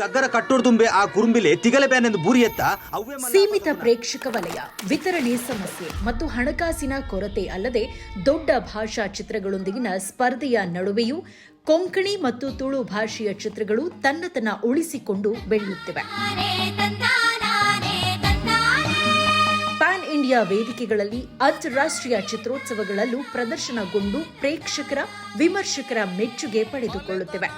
ಗದ್ದರ ಕಟ್ಟೋಡು ತುಂಬೆ ಆ ಕುರುಂಬಿಲೆ ತಿಗಲೆ ಬ್ಯಾನೆಂದು ಬೂರಿ ಎತ್ತ ಸೀಮಿತ ಪ್ರೇಕ್ಷಕ ವಲಯ, ವಿತರಣೆ ಸಮಸ್ಯೆ ಮತ್ತು ಹಣಕಾಸಿನ ಕೊರತೆ ಅಲ್ಲದೆ ದೊಡ್ಡ ಭಾಷಾ ಚಿತ್ರಗಳೊಂದಿಗಿನ ಸ್ಪರ್ಧೆಯ ನಡುವೆಯೂ ಕೊಂಕಣಿ ಮತ್ತು ತುಳು ಭಾಷೆಯ ಚಿತ್ರಗಳು ತನ್ನತನ ಉಳಿಸಿಕೊಂಡು ಬೆಳೆಯುತ್ತಿವೆ. ಪ್ಯಾನ್ ಇಂಡಿಯಾ ವೇದಿಕೆಗಳಲ್ಲಿ ಅಂತಾರಾಷ್ಟ್ರೀಯ ಚಿತ್ರೋತ್ಸವಗಳಲ್ಲೂ ಪ್ರದರ್ಶನಗೊಂಡು ಪ್ರೇಕ್ಷಕರ, ವಿಮರ್ಶಕರ ಮೆಚ್ಚುಗೆ ಪಡೆದುಕೊಳ್ಳುತ್ತಿವೆ.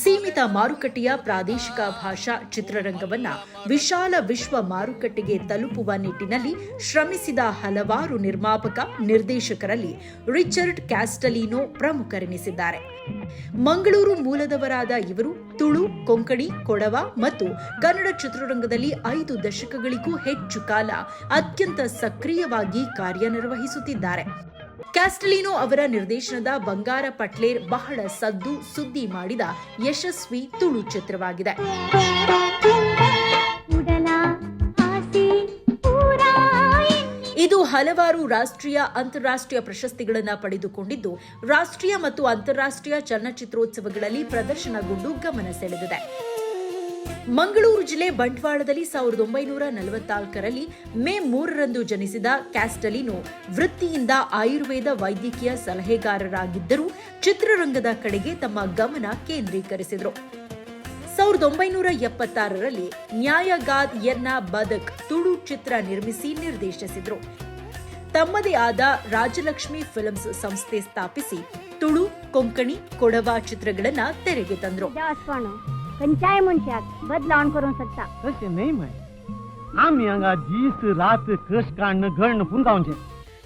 ಸೀಮಿತ ಮಾರುಕಟ್ಟೆಯ ಪ್ರಾದೇಶಿಕ ಭಾಷಾ ಚಿತ್ರರಂಗವನ್ನ ವಿಶಾಲ ವಿಶ್ವ ಮಾರುಕಟ್ಟೆಗೆ ತಲುಪುವ ನಿಟ್ಟಿನಲ್ಲಿ ಶ್ರಮಿಸಿದ ಹಲವಾರು ನಿರ್ಮಾಪಕ, ನಿರ್ದೇಶಕರಲ್ಲಿ ರಿಚರ್ಡ್ ಕ್ಯಾಸ್ಟಲಿನೋ ಪ್ರಮುಖರೆನಿಸಿದ್ದಾರೆ. ಮಂಗಳೂರು ಮೂಲದವರಾದ ಇವರು ತುಳು, ಕೊಂಕಣಿ, ಕೊಡವ ಮತ್ತು ಕನ್ನಡ ಚಿತ್ರರಂಗದಲ್ಲಿ ಐದು ದಶಕಗಳಿಗೂ ಹೆಚ್ಚು ಕಾಲ ಅತ್ಯಂತ ಸಕ್ರಿಯವಾಗಿ ಕಾರ್ಯನಿರ್ವಹಿಸುತ್ತಿದ್ದಾರೆ. ಕ್ಯಾಸ್ಟಲಿನೋ ಅವರ ನಿರ್ದೇಶನದ ಬಂಗಾರ ಪಟ್ಲೇರ್ ಬಹಳ ಸದ್ದು ಸುದ್ದಿ ಮಾಡಿದ ಯಶಸ್ವಿ ತುಳು ಚಿತ್ರವಾಗಿದೆ. ಇದು ಹಲವಾರು ರಾಷ್ಟ್ರೀಯ ಅಂತಾರಾಷ್ಟ್ರೀಯ ಪ್ರಶಸ್ತಿಗಳನ್ನು ಪಡೆದುಕೊಂಡಿದ್ದು ರಾಷ್ಟ್ರೀಯ ಮತ್ತು ಅಂತಾರಾಷ್ಟ್ರೀಯ ಚಲನಚಿತ್ರೋತ್ಸವಗಳಲ್ಲಿ ಪ್ರದರ್ಶನಗೊಂಡು ಗಮನ ಸೆಳೆದಿದೆ. ಮಂಗಳೂರು ಜಿಲ್ಲೆ ಬಂಟ್ವಾಳದಲ್ಲಿ ಸಾವಿರದ ಒಂಬೈನೂರ ನಲವತ್ನಾಲ್ಕರಲ್ಲಿ ಮೇ ಮೂರರಂದು ಜನಿಸಿದ ಕ್ಯಾಸ್ಟಲಿನೋ ವೃತ್ತಿಯಿಂದ ಆಯುರ್ವೇದ ವೈದ್ಯಕೀಯ ಸಲಹೆಗಾರರಾಗಿದ್ದರೂ ಚಿತ್ರರಂಗದ ಕಡೆಗೆ ತಮ್ಮ ಗಮನ ಕೇಂದ್ರೀಕರಿಸಿದರು. ಸಾವಿರದ ಒಂಬೈನೂರ ಎಪ್ಪತ್ತಾರರಲ್ಲಿ ನ್ಯಾಯಗಾದ್ ಎನ್ನ ಬದಕ್ ತುಳು ಚಿತ್ರ ನಿರ್ಮಿಸಿ ನಿರ್ದೇಶಿಸಿದರು. ತಮ್ಮದೇ ಆದ ರಾಜಲಕ್ಷ್ಮಿ ಫಿಲ್ಮ್ಸ್ ಸಂಸ್ಥೆ ಸ್ಥಾಪಿಸಿ ತುಳು, ಕೊಂಕಣಿ, ಕೊಡವ ಚಿತ್ರಗಳನ್ನು ತೆರೆಗೆ ತಂದರು. खंयच्याय मनशाक बद लावन करूंक शकता तशें न्हय मय आमी हांगा दीस रात कश काडणं घडणं पूण गावचें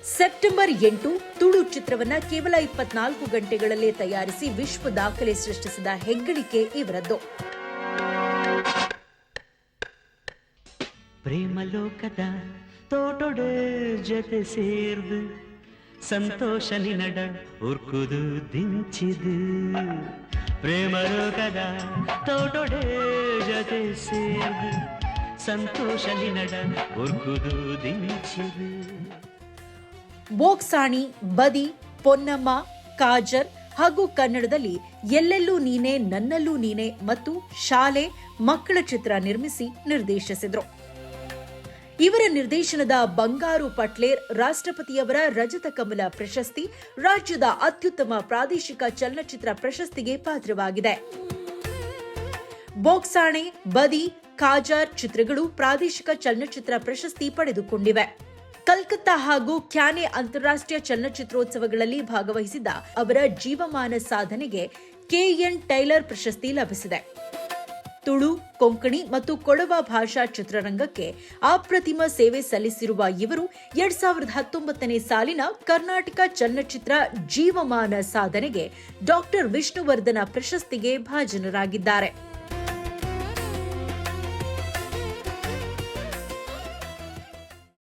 ಸೆಪ್ಟೆಂಬರ್ ಎಂಟು ತುಳು ಚಿತ್ರವನ್ನ ಕೇವಲ ಇಪ್ಪತ್ನಾಲ್ಕು ಗಂಟೆಗಳಲ್ಲೇ ತಯಾರಿಸಿ ವಿಶ್ವ ದಾಖಲೆ ಸೃಷ್ಟಿಸಿದ ಹೆಗ್ಗಳಿಕೆ ಇವರದ್ದು ಪ್ರೇಮಲೋಕದ ತೋಟೊಡೆ ಜೊತೆ ಸೇರ್ದು ಸಂತೋಷ ನಿನಡ ಉರ್ಕುದು ದಿಂಚಿದು ಪ್ರೇಮಲೋಕದ ತೋಟೊಡೆ ಜೊತೆ ಸೇರಿ ಸಂತೋಷಲಿ ಉರ್ಕುದು ದಿಂಚಿದು ಬೋಕ್ಸಾಣಿ, ಬದಿ, ಪೊನ್ನಮ್ಮ, ಕಾಜರ್ ಹಾಗೂ ಕನ್ನಡದಲ್ಲಿ ಎಲ್ಲೆಲ್ಲೂ ನೀನೆ ನನ್ನಲ್ಲೂ ನೀನೆ ಮತ್ತು ಶಾಲೆ ಮಕ್ಕಳ ಚಿತ್ರ ನಿರ್ಮಿಸಿ ನಿರ್ದೇಶಿಸಿದ್ರು. ಇವರ ನಿರ್ದೇಶನದ ಬಂಗಾರು ಪಟ್ಲೇರ್ ರಾಷ್ಟ್ರಪತಿಯವರ ರಜತ ಕಮಲ ಪ್ರಶಸ್ತಿ ರಾಜ್ಯದ ಅತ್ಯುತ್ತಮ ಪ್ರಾದೇಶಿಕ ಚಲನಚಿತ್ರ ಪ್ರಶಸ್ತಿಗೆ ಪಾತ್ರವಾಗಿದೆ. ಬೋಕ್ಸಾಣೆ, ಬದಿ, ಕಾಜಾರ್ ಚಿತ್ರಗಳು ಪ್ರಾದೇಶಿಕ ಚಲನಚಿತ್ರ ಪ್ರಶಸ್ತಿ ಪಡೆದುಕೊಂಡಿವೆ. ಕಲ್ಕತ್ತಾ ಹಾಗೂ ಕ್ಯಾನೆ ಅಂತಾರಾಷ್ಟ್ರೀಯ ಚಲನಚಿತ್ರೋತ್ಸವಗಳಲ್ಲಿ ಭಾಗವಹಿಸಿದ ಅವರ ಜೀವಮಾನ ಸಾಧನೆಗೆ ಕೆಎನ್ ಟೈಲರ್ ಪ್ರಶಸ್ತಿ ಲಭಿಸಿದೆ. ತುಳು, ಕೊಂಕಣಿ ಮತ್ತು ಕೊಡವ ಭಾಷಾ ಚಿತ್ರರಂಗಕ್ಕೆ ಅಪ್ರತಿಮ ಸೇವೆ ಸಲ್ಲಿಸಿರುವ ಇವರು ಎರಡ್ ಸಾವಿರದ ಹತ್ತೊಂಬತ್ತನೇ ಸಾಲಿನ ಕರ್ನಾಟಕ ಚಲನಚಿತ್ರ ಜೀವಮಾನ ಸಾಧನೆಗೆ ಡಾಕ್ಟರ್ ವಿಷ್ಣುವರ್ಧನ ಪ್ರಶಸ್ತಿಗೆ ಭಾಜನರಾಗಿದ್ದಾರೆ.